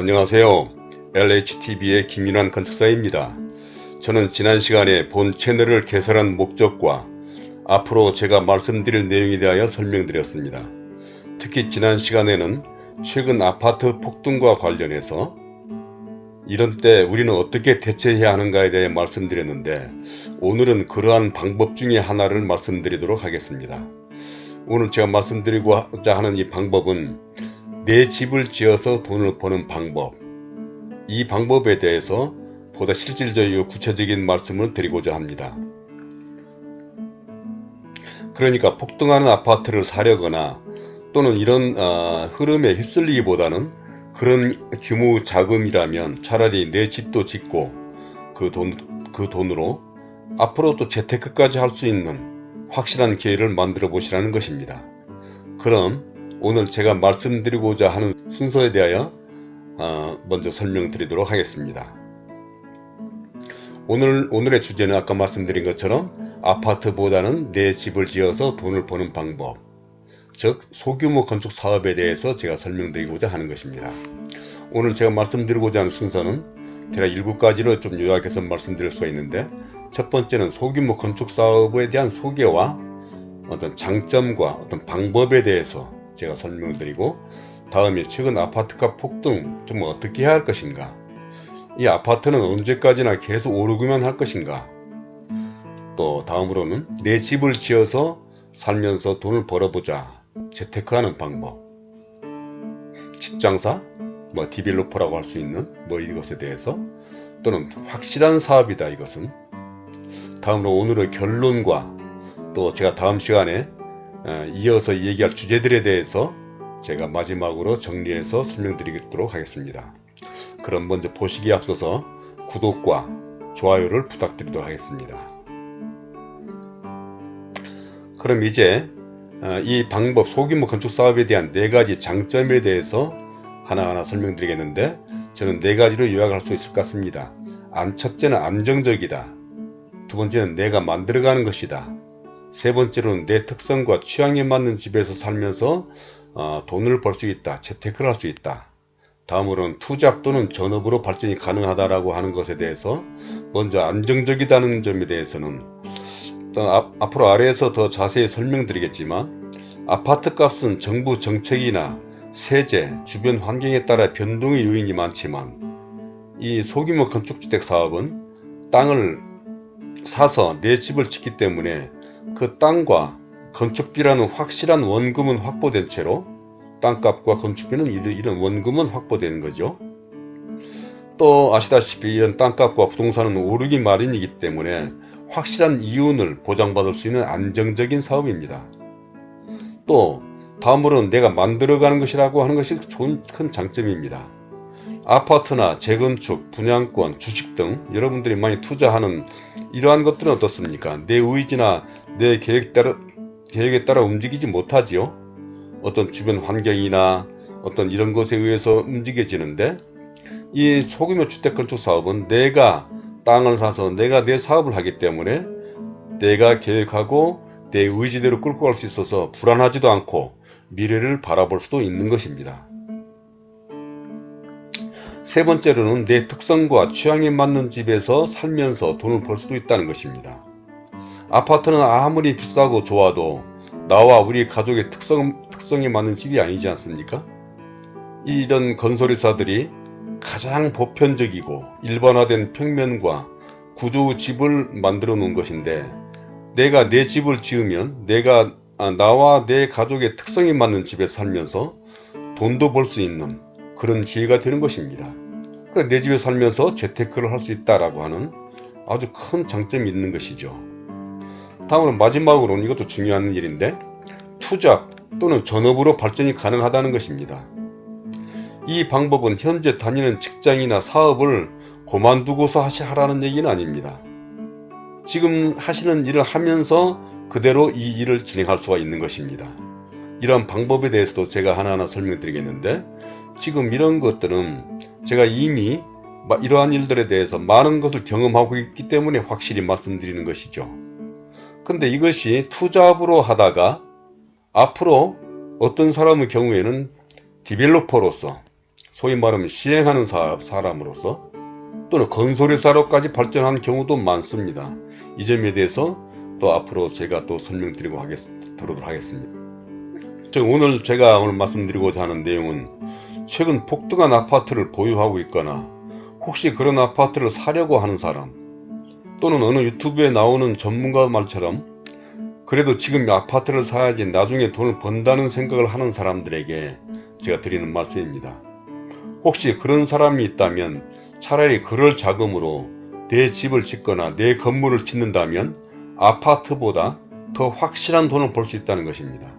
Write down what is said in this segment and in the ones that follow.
안녕하세요. LHTV의 김윤환 건축사입니다. 저는 지난 시간에 본 채널을 개설한 목적과 앞으로 제가 말씀드릴 내용에 대하여 설명드렸습니다. 특히 지난 시간에는 최근 아파트 폭등과 관련해서 이런 때 우리는 어떻게 대처해야 하는가에 대해 말씀드렸는데 오늘은 그러한 방법 중에 하나를 말씀드리도록 하겠습니다. 오늘 제가 말씀드리고자 하는 이 방법은 내 집을 지어서 돈을 버는 방법. 이 방법에 대해서 보다 실질적이고 구체적인 말씀을 드리고자 합니다. 그러니까 폭등하는 아파트를 사려거나 또는 이런 어, 흐름에 휩쓸리기보다는 그런 규모 자금이라면 차라리 내 집도 짓고 그 돈, 그 돈으로 앞으로 또 재테크까지 할 수 있는 확실한 기회를 만들어 보시라는 것입니다. 그럼 오늘 제가 말씀드리고자 하는 순서에 대하여 어, 먼저 설명드리도록 하겠습니다. 오늘, 오늘의 주제는 아까 말씀드린 것처럼 아파트보다는 내 집을 지어서 돈을 버는 방법, 즉 소규모 건축 사업에 대해서 제가 설명드리고자 하는 것입니다. 오늘 제가 말씀드리고자 하는 순서는 대략 7가지로 좀 요약해서 말씀드릴 수가 있는데 첫 번째는 소규모 건축 사업에 대한 소개와 어떤 장점과 어떤 방법에 대해서 제가 설명을 드리고 다음에 최근 아파트값 폭등 좀 어떻게 해야 할 것인가? 이 아파트는 언제까지나 계속 오르기만 할 것인가? 또 다음으로는 내 집을 지어서 살면서 돈을 벌어보자 재테크하는 방법. 집장사 뭐 디벨로퍼라고 할 수 있는 뭐 이것에 대해서 또는 확실한 사업이다 이것은. 다음으로 오늘의 결론과 또 제가 다음 시간에 어, 이어서 얘기할 주제들에 대해서 제가 마지막으로 정리해서 설명드리도록 하겠습니다. 그럼 먼저 보시기에 앞서서 구독과 좋아요를 부탁드리도록 하겠습니다. 그럼 이제 어, 이 방법 소규모 건축 사업에 대한 네 가지 장점에 대해서 하나하나 설명드리겠는데 저는 네 가지로 요약할 수 있을 것 같습니다. 안, 첫째는 안정적이다. 두 번째는 내가 만들어가는 것이다. 세 번째로는 내 특성과 취향에 맞는 집에서 살면서 어, 돈을 벌 수 있다. 재테크를 할 수 있다. 다음으로는 투잡 또는 전업으로 발전이 가능하다라고 하는 것에 대해서 먼저 안정적이다는 점에 대해서는 일단 앞, 앞으로 아래에서 더 자세히 설명드리겠지만 아파트 값은 정부 정책이나 세제, 주변 환경에 따라 변동의 요인이 많지만 이 소규모 건축주택 사업은 땅을 사서 내 집을 짓기 때문에 그 땅과 건축비라는 확실한 원금은 확보된 채로 땅값과 건축비는 이런 원금은 확보되는 거죠. 또 아시다시피 이런 땅값과 부동산은 오르기 마련이기 때문에 확실한 이윤을 보장받을 수 있는 안정적인 사업입니다. 또 다음으로는 내가 만들어가는 것이라고 하는 것이 좋은 큰 장점입니다. 아파트나 재건축, 분양권, 주식 등 여러분들이 많이 투자하는 이러한 것들은 어떻습니까? 내 의지나 내 계획 따라, 계획에 따라 움직이지 못하지요. 어떤 주변 환경이나 어떤 이런 것에 의해서 움직여지는데 이 소규모 주택 건축 사업은 내가 땅을 사서 내가 내 사업을 하기 때문에 내가 계획하고 내 의지대로 끌고 갈 수 있어서 불안하지도 않고 미래를 바라볼 수도 있는 것입니다. 세 번째로는 내 특성과 취향에 맞는 집에서 살면서 돈을 벌 수도 있다는 것입니다. 아파트는 아무리 비싸고 좋아도 나와 우리 가족의 특성, 특성에 맞는 집이 아니지 않습니까? 이런 건설회사들이 가장 보편적이고 일반화된 평면과 구조의 집을 만들어 놓은 것인데 내가 내 집을 지으면 내가 아, 나와 내 가족의 특성에 맞는 집에 살면서 돈도 벌 수 있는 그런 기회가 되는 것입니다. 그러니까 내 집에 살면서 재테크를 할 수 있다라고 하는 아주 큰 장점이 있는 것이죠. 다음으로 마지막으로는 이것도 중요한 일인데 투잡 또는 전업으로 발전이 가능하다는 것입니다. 이 방법은 현재 다니는 직장이나 사업을 그만두고서 하라는 얘기는 아닙니다. 지금 하시는 일을 하면서 그대로 이 일을 진행할 수가 있는 것입니다. 이런 방법에 대해서도 제가 하나하나 설명드리겠는데 지금 이런 것들은 제가 이미 이러한 일들에 대해서 많은 것을 경험하고 있기 때문에 확실히 말씀드리는 것이죠. 근데 이것이 투잡으로 하다가 앞으로 어떤 사람의 경우에는 디벨로퍼로서 소위 말하면 시행하는 사, 사람으로서 또는 건설회사로까지 발전한 경우도 많습니다. 이 점에 대해서 또 앞으로 제가 또 설명드리고 하겠, 드리도록 하겠습니다. 즉, 오늘 제가 오늘 말씀드리고자 하는 내용은 최근 폭등한 아파트를 보유하고 있거나 혹시 그런 아파트를 사려고 하는 사람 또는 어느 유튜브에 나오는 전문가 말처럼 그래도 지금 아파트를 사야지 나중에 돈을 번다는 생각을 하는 사람들에게 제가 드리는 말씀입니다. 혹시 그런 사람이 있다면 차라리 그럴 자금으로 내 집을 짓거나 내 건물을 짓는다면 아파트보다 더 확실한 돈을 벌 수 있다는 것입니다.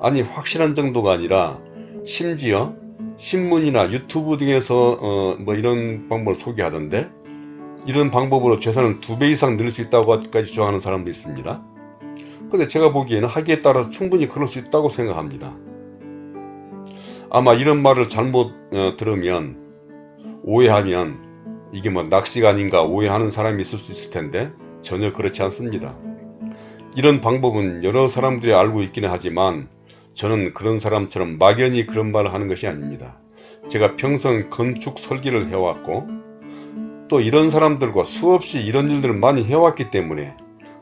아니 확실한 정도가 아니라 심지어 신문이나 유튜브 등에서 어, 뭐 이런 방법을 소개하던데 이런 방법으로 재산을 두배 이상 늘릴 수 있다고까지 주장하는 사람도 있습니다. 근데 제가 보기에는 하기에 따라서 충분히 그럴 수 있다고 생각합니다. 아마 이런 말을 잘못 어, 들으면 오해하면 이게 뭐 낚시가 아닌가 오해하는 사람이 있을 수 있을 텐데 전혀 그렇지 않습니다. 이런 방법은 여러 사람들이 알고 있기는 하지만 저는 그런 사람처럼 막연히 그런 말을 하는 것이 아닙니다. 제가 평생 건축 설계를 해왔고 또 이런 사람들과 수없이 이런 일들을 많이 해왔기 때문에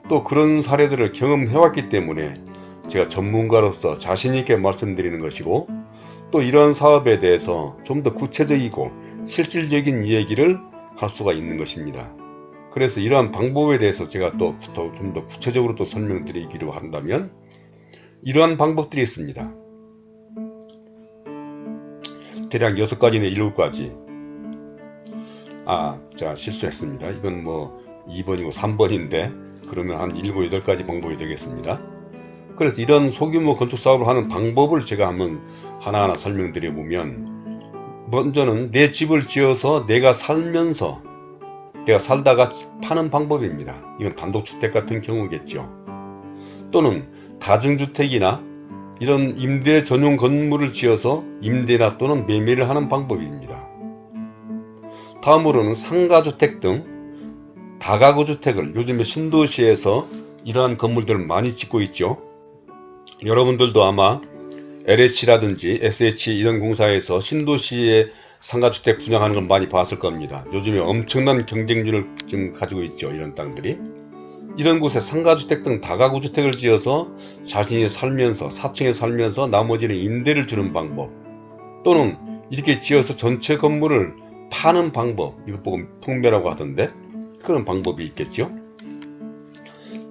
또 그런 사례들을 경험해왔기 때문에 제가 전문가로서 자신있게 말씀드리는 것이고 또 이러한 사업에 대해서 좀 더 구체적이고 실질적인 이야기를 할 수가 있는 것입니다. 그래서 이러한 방법에 대해서 제가 또 좀 더 구체적으로 또 설명드리기로 한다면 이러한 방법들이 있습니다. 대략 6가지나 7가지. 아, 자, 실수했습니다. 이건 뭐 2번이고 3번인데 그러면 한 7, 8가지 방법이 되겠습니다. 그래서 이런 소규모 건축 사업을 하는 방법을 제가 한번 하나하나 설명드려 보면 먼저는 내 집을 지어서 내가 살면서 내가 살다가 파는 방법입니다. 이건 단독주택 같은 경우겠죠. 또는 다중주택이나 이런 임대 전용 건물을 지어서 임대나 또는 매매를 하는 방법입니다. 다음으로는 상가주택 등 다가구 주택을 요즘에 신도시에서 이러한 건물들을 많이 짓고 있죠. 여러분들도 아마 LH라든지 SH 이런 공사에서 신도시에 상가주택 분양하는 걸 많이 봤을 겁니다. 요즘에 엄청난 경쟁률을 지금 가지고 있죠. 이런 땅들이. 이런 곳에 상가주택 등 다가구 주택을 지어서 자신이 살면서 4층에 살면서 나머지는 임대를 주는 방법 또는 이렇게 지어서 전체 건물을 파는 방법 이것 보고 풍매라고 하던데 그런 방법이 있겠죠.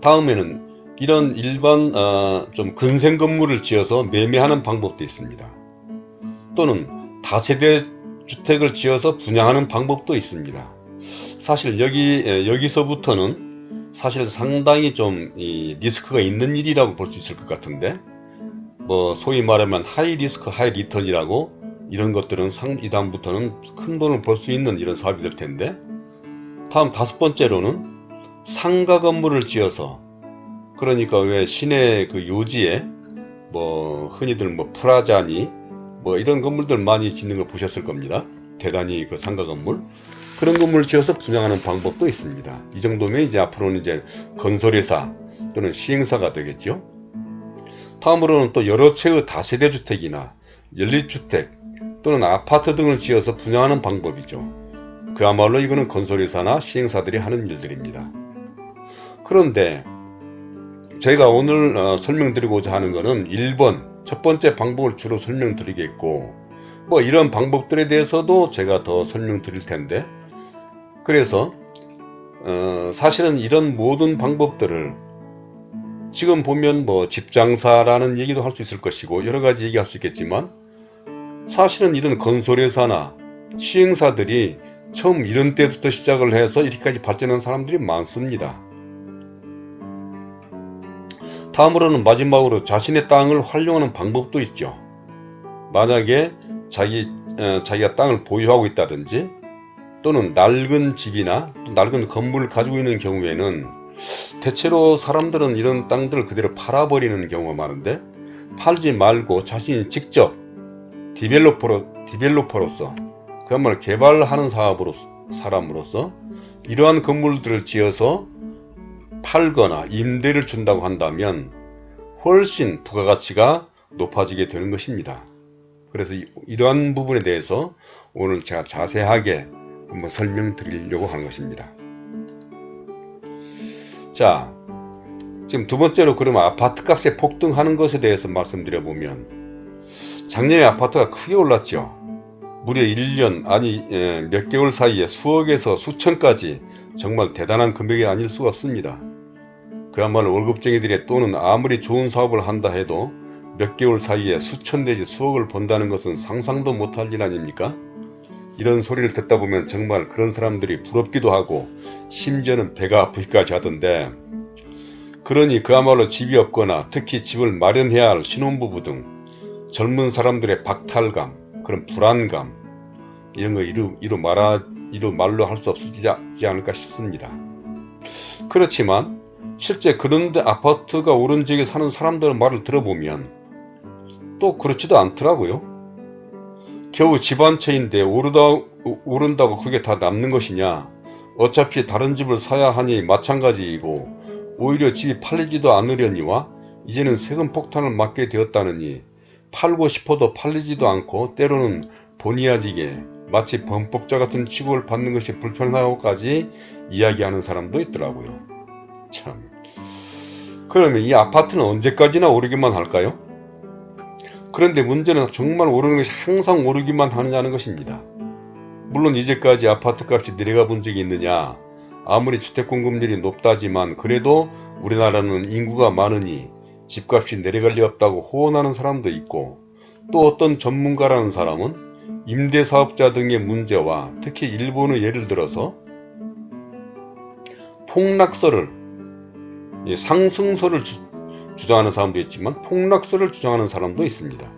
다음에는 이런 일반 어, 좀 근생 건물을 지어서 매매하는 방법도 있습니다. 또는 다세대 주택을 지어서 분양하는 방법도 있습니다. 사실 여기 여기서부터는 사실 상당히 좀 리스크가 있는 일이라고 볼 수 있을 것 같은데 뭐 소위 말하면 하이 리스크 하이 리턴이라고 이런 것들은 상 이다음부터는 큰 돈을 벌 수 있는 이런 사업이 될 텐데 다음 다섯 번째로는 상가 건물을 지어서 그러니까 왜 시내 그 요지에 뭐 흔히들 뭐 프라자니 뭐 이런 건물들 많이 짓는 거 보셨을 겁니다. 대단히 그 상가 건물 그런 건물을 지어서 분양하는 방법도 있습니다. 이 정도면 이제 앞으로는 이제 건설회사 또는 시행사가 되겠죠. 다음으로는 또 여러 채의 다세대 주택이나 연립주택 또는 아파트 등을 지어서 분양하는 방법이죠. 그야말로 이거는 건설회사나 시행사들이 하는 일들입니다. 그런데 제가 오늘 어, 설명드리고자 하는 것은 1번 첫 번째 방법을 주로 설명드리겠고 뭐 이런 방법들에 대해서도 제가 더 설명드릴 텐데 그래서 어, 사실은 이런 모든 방법들을 지금 보면 뭐 집장사라는 얘기도 할 수 있을 것이고 여러 가지 얘기할 수 있겠지만 사실은 이런 건설회사나 시행사들이 처음 이런 때부터 시작을 해서 이렇게까지 발전한 사람들이 많습니다. 다음으로는 마지막으로 자신의 땅을 활용하는 방법도 있죠. 만약에 자기, 어, 자기가 땅을 보유하고 있다든지 또는 낡은 집이나 낡은 건물을 가지고 있는 경우에는 대체로 사람들은 이런 땅들을 그대로 팔아버리는 경우가 많은데 팔지 말고 자신이 직접 디벨로퍼로, 디벨로퍼로서 그야말로 개발하는 사업으로 사람으로서 이러한 건물들을 지어서 팔거나 임대를 준다고 한다면 훨씬 부가가치가 높아지게 되는 것입니다. 그래서 이- 이러한 부분에 대해서 오늘 제가 자세하게 한번 설명드리려고 하는 것입니다. 자, 지금 두 번째로 그러면 아파트 값이 폭등하는 것에 대해서 말씀드려 보면 작년에 아파트가 크게 올랐죠. 무려 1년 아니 예, 몇 개월 사이에 수억에서 수천까지 정말 대단한 금액이 아닐 수가 없습니다. 그야말로 월급쟁이들의 또는 아무리 좋은 사업을 한다 해도 몇 개월 사이에 수천 내지 수억을 번다는 것은 상상도 못할 일 아닙니까? 이런 소리를 듣다 보면 정말 그런 사람들이 부럽기도 하고 심지어는 배가 아프기까지 하던데 그러니 그야말로 집이 없거나 특히 집을 마련해야 할 신혼부부 등 젊은 사람들의 박탈감, 그런 불안감 이런 거 이루, 이루 말하, 이루 말로 할 수 없지 않을까 싶습니다. 그렇지만 실제 그런데 아파트가 오른 지역에 사는 사람들 말을 들어보면 또 그렇지도 않더라고요. 겨우 집 한 채인데 오르다, 오른다고 그게 다 남는 것이냐? 어차피 다른 집을 사야 하니 마찬가지이고 오히려 집이 팔리지도 않으려니와 이제는 세금 폭탄을 맞게 되었다느니 팔고 싶어도 팔리지도 않고 때로는 본의아니게 마치 범법자 같은 취급을 받는 것이 불편하고까지 이야기하는 사람도 있더라고요. 참. 그러면 이 아파트는 언제까지나 오르기만 할까요? 그런데 문제는 정말 오르는 것이 항상 오르기만 하느냐는 것입니다. 물론 이제까지 아파트 값이 내려가 본 적이 있느냐? 아무리 주택 공급률이 높다지만 그래도 우리나라는 인구가 많으니 집값이 내려갈 리 없다고 호언하는 사람도 있고 또 어떤 전문가라는 사람은 임대사업자 등의 문제와 특히 일본의 예를 들어서 폭락설을 예, 상승설을 주, 주장하는 사람도 있지만 폭락설을 주장하는 사람도 있습니다.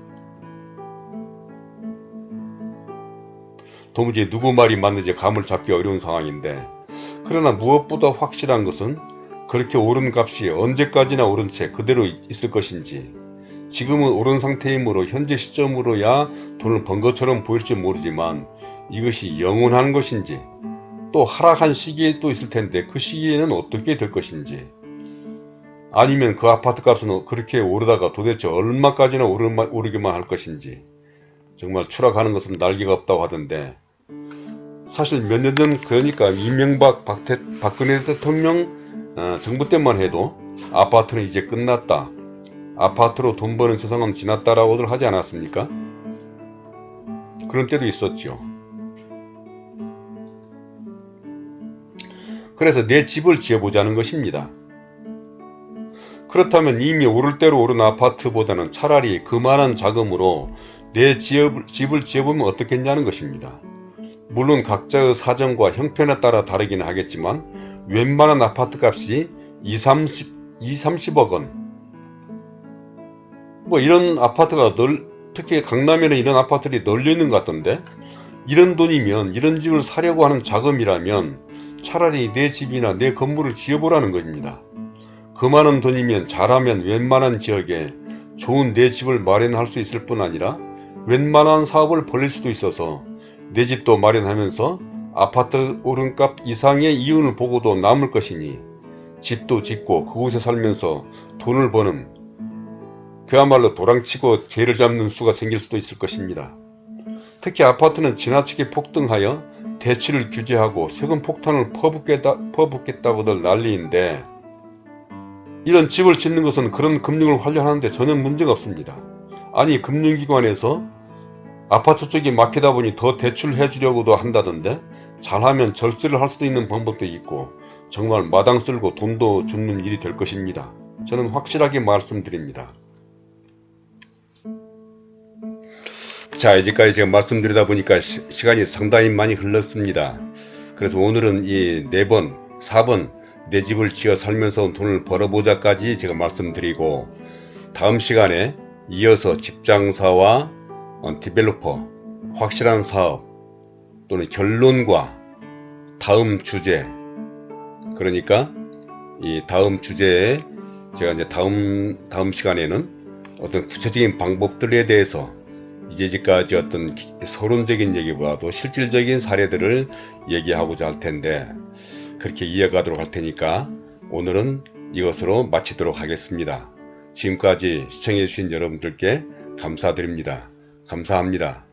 도무지 누구 말이 맞는지 감을 잡기 어려운 상황인데 그러나 무엇보다 확실한 것은 그렇게 오른 값이 언제까지나 오른 채 그대로 있을 것인지 지금은 오른 상태이므로 현재 시점으로야 돈을 번 것처럼 보일지 모르지만 이것이 영원한 것인지 또 하락한 시기에 또 있을 텐데 그 시기에는 어떻게 될 것인지 아니면 그 아파트 값은 그렇게 오르다가 도대체 얼마까지나 오르기만 할 것인지 정말 추락하는 것은 날개가 없다고 하던데 사실 몇 년 전 그러니까 이명박 박태, 박근혜 대통령 어, 정부 때만 해도 아파트는 이제 끝났다. 아파트로 돈 버는 세상은 지났다라고들 하지 않았습니까? 그런 때도 있었죠. 그래서 내 집을 지어보자는 것입니다. 그렇다면 이미 오를 대로 오른 아파트보다는 차라리 그만한 자금으로 내 지을, 집을 지어보면 어떻겠냐는 것입니다. 물론 각자의 사정과 형편에 따라 다르긴 하겠지만 웬만한 아파트 값이 2, 30, 2, 30억 원. 뭐 이런 아파트가 널, 특히 강남에는 이런 아파트들이 널려 있는 것 같던데 이런 돈이면 이런 집을 사려고 하는 자금이라면 차라리 내 집이나 내 건물을 지어보라는 것입니다. 그 많은 돈이면 잘하면 웬만한 지역에 좋은 내 집을 마련할 수 있을 뿐 아니라 웬만한 사업을 벌릴 수도 있어서 내 집도 마련하면서 아파트 오름값 이상의 이윤을 보고도 남을 것이니 집도 짓고 그곳에 살면서 돈을 버는 그야말로 도랑치고 개를 잡는 수가 생길 수도 있을 것입니다. 특히 아파트는 지나치게 폭등하여 대치를 규제하고 세금 폭탄을 퍼붓겠다, 퍼붓겠다고들 난리인데 이런 집을 짓는 것은 그런 금융을 활용하는데 전혀 문제가 없습니다. 아니 금융기관에서 아파트 쪽이 막히다 보니 더 대출해 주려고도 한다던데 잘하면 절세를 할 수도 있는 방법도 있고 정말 마당 쓸고 돈도 줍는 일이 될 것입니다. 저는 확실하게 말씀드립니다. 자 이제까지 제가 말씀드리다 보니까 시, 간이 상당히 많이 흘렀습니다. 그래서 오늘은 이 4번, 4번 내 집을 지어 살면서 돈을 벌어보자까지 제가 말씀드리고 다음 시간에 이어서 집장사와 어, 디벨로퍼, 확실한 사업 또는 결론과 다음 주제 그러니까 이 다음 주제에 제가 이제 다음 다음 시간에는 어떤 구체적인 방법들에 대해서 이제까지 어떤 서론적인 얘기보다도 실질적인 사례들을 얘기하고자 할 텐데 그렇게 이어가도록 할 테니까 오늘은 이것으로 마치도록 하겠습니다. 지금까지 시청해주신 여러분들께 감사드립니다. 감사합니다.